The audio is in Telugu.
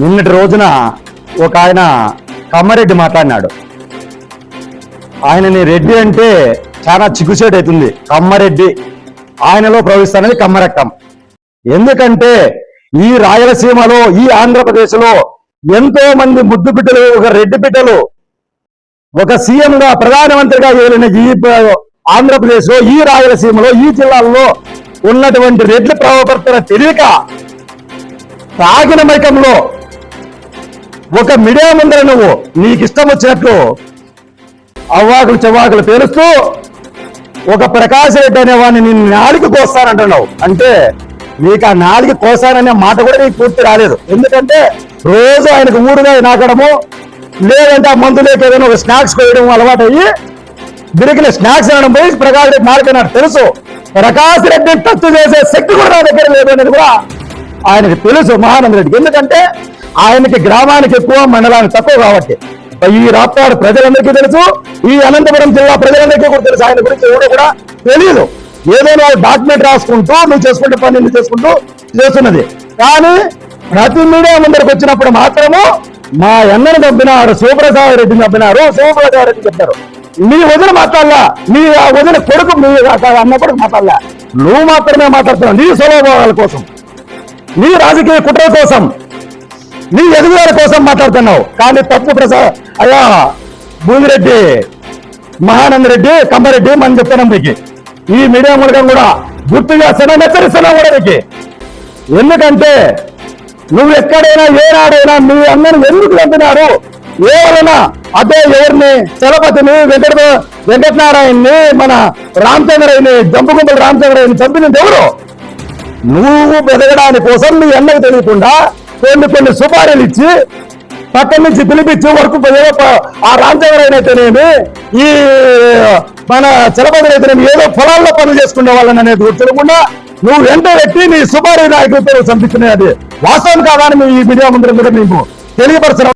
నిన్నటి రోజున ఒక ఆయన కమ్మారెడ్డి మాట్లాడినాడు. ఆయనని రెడ్డి అంటే చాలా చిగుచేటు అవుతుంది కమ్మారెడ్డి ఆయనలో ప్రవహిస్తున్నది కమ్మరక్కం. ఎందుకంటే ఈ రాయలసీమలో ఈ ఆంధ్రప్రదేశ్లో ఎంతో మంది ముద్దు బిడ్డలు ఒక రెడ్డి బిడ్డలు ఒక సీఎంగా ప్రధానమంత్రిగా ఏలిన ఈ ఆంధ్రప్రదేశ్లో ఈ రాయలసీమలో ఈ జిల్లాల్లో ఉన్నటువంటి రెడ్ల ప్రవర్తన తెలియక తాగిన మైకంలో ఒక మిడియా ముందర నువ్వు నీకు ఇష్టం వచ్చినట్లు అవ్వాకులు చెవాకులు పేరుస్తూ ఒక ప్రకాశ్ రెడ్డి అనేవాడిని నేను నాలుగు కోస్తానంటున్నావు. అంటే నీకు ఆ నాలుగు కోసాననే మాట కూడా నీకు పూర్తి రాలేదు. ఎందుకంటే రోజు ఆయనకు ఊరుగా నాకడము లేదంటే ఆ మందులోకి ఏదైనా ఒక స్నాక్స్ కోయడం అలవాటు అయ్యి దిరికిన స్నాక్స్ అనడం పోయి ప్రకాశ్ రెడ్డి మారిపోయినాడు. తెలుసు? ప్రకాశ్ రెడ్డిని టచ్ చేసే శక్తి కూడా నా దగ్గర లేదు అనేది కూడా ఆయనకి తెలుసు మహానంద రెడ్డికి. ఎందుకంటే ఆయనకి గ్రామానికి ఎక్కువ మండలానికి తక్కువ కాబట్టి. ఈ రాప్తాడు ప్రజలందరికీ తెలుసు ఈ అనంతపురం జిల్లా ప్రజలందరికీ కూడా తెలుసు. ఆయన గురించి ఎవరు కూడా తెలియదు ఏదైనా డాక్యుమెంట్ రాసుకుంటూ నువ్వు చేసుకుంటే పని నువ్వు చేసుకుంటూ చేస్తున్నది. కానీ ప్రతి మీడియా ముందరికి వచ్చినప్పుడు మాత్రము మా అన్నని పంపినారు శివప్రసాద్ రెడ్డిని పంపినారు శివప్రసాద్ రెడ్డి చెప్పారు. నీ వదిన మాట్లాడలా నీ ఆ వదిన కొడుకు మీ అన్న కొడుకు మాట్లాడలా. నువ్వు మాత్రమే మాట్లాడుతున్నావు నీ స్వభావాల కోసం. నీ రాజకీయ కుట్ర కోసం. నీ ఎదుగుదల కోసం మాట్లాడుతున్నావు. కానీ తప్పు ప్రసాద్ అయ్యా భూమిరెడ్డి మహానంద రెడ్డి కమ్మారెడ్డి మనం చెప్తున్నాం మీకు. ఈ మీడియా మూలకం కూడా గుర్తు చేస్తున్నాం హెచ్చరిస్తున్నాం కూడా మీకు. ఎందుకంటే నువ్వు ఎక్కడైనా ఏనాడైనా మీ అందరిని ఎందుకు వెళ్తున్నారు? ఎవరైనా అదే ఎవరిని? చలపతిని వెంకట వెంకటనారాయణని మన రామచంద్రయ్యని జంపుకుంపల రామచంద్రయ్యని చంపినది ఎవరు? నువ్వు బెదగడానికి కోసం నీ అన్నకు తెలియకుండా కొన్ని కొన్ని సుపారీలు ఇచ్చి పక్కన నుంచి పిలిపించి వరకు ఆ రామచంద్రయ్య అయితేనేమి ఈ మన చలపతి అయితేనేమి ఏదో పొలాల్లో పనులు చేసుకునే వాళ్ళని అనేది గుర్తుకుండా నువ్వు వెంట పెట్టి నీ సుపారీ నాయకులతో సంపించినది వాస్తవం కాదని ఈ మీడియా ముందు కూడా మేము తెలియపరచడం?